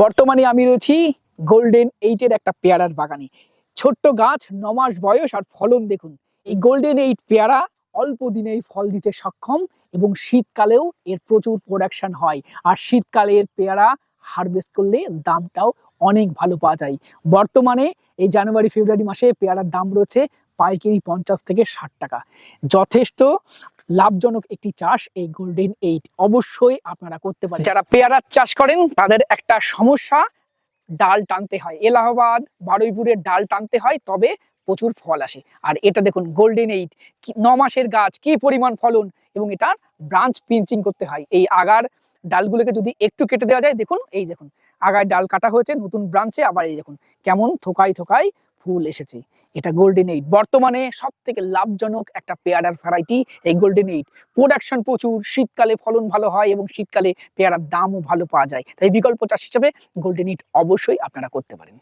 বর্তমানে আমি রয়েছি গোল্ডেন এইটের একটা পেয়ারার বাগানে। ছোট্ট গাছ, ন মাস বয়স আর ফলন দেখুন। এই গোল্ডেন এইট পেয়ারা অল্প দিনেই ফল দিতে সক্ষম এবং শীতকালেও এর প্রচুর প্রোডাকশন হয়। আর শীতকালে এর পেয়ারা হারভেস্ট করলে দামটাও অনেক ভালো পাওয়া যায়। বর্তমানে এই জানুয়ারি, ফেব্রুয়ারি মাসে পেয়ারার দাম রয়েছে পাইকারি পঞ্চাশ থেকে ষাট টাকা। যথেষ্ট লাভজনক একটি চাষ এই গোল্ডেন এইট অবশ্যই আপনারা করতে পারেন। যারা পেয়ারার চাষ করেন, তাদের একটা সমস্যা, ডাল টানতে হয়। এলাহাবাদ বারুইপুরের ডাল টানতে হয়, তবে প্রচুর ফল আসে। আর এটা দেখুন গোল্ডেন এইট ন মাসের গাছ, কি পরিমাণ ফলন, এবং এটা ব্রাঞ্চ পিঞ্চিং করতে হয়। এই আগার ডালগুলোকে যদি একটু কেটে দেওয়া যায়, দেখুন, এই দেখুন, আগায় ডাল কাটা হয়েছে, নতুন ব্রাঞ্চে আবার এই দেখুন, কেমন থোকাই থোকাই ফুল এসেছে। এটা গোল্ডেন এইট বর্তমানে সব থেকে লাভজনক একটা পেয়ারার ভ্যারাইটি এই গোল্ডেন এইট প্রোডাকশন প্রচুর, শীতকালে ফলন ভালো হয় এবং শীতকালে পেয়ারার দামও ভালো পাওয়া যায়। তাই বিকল্প চাষ হিসাবে গোল্ডেন এইট অবশ্যই আপনারা করতে পারেন।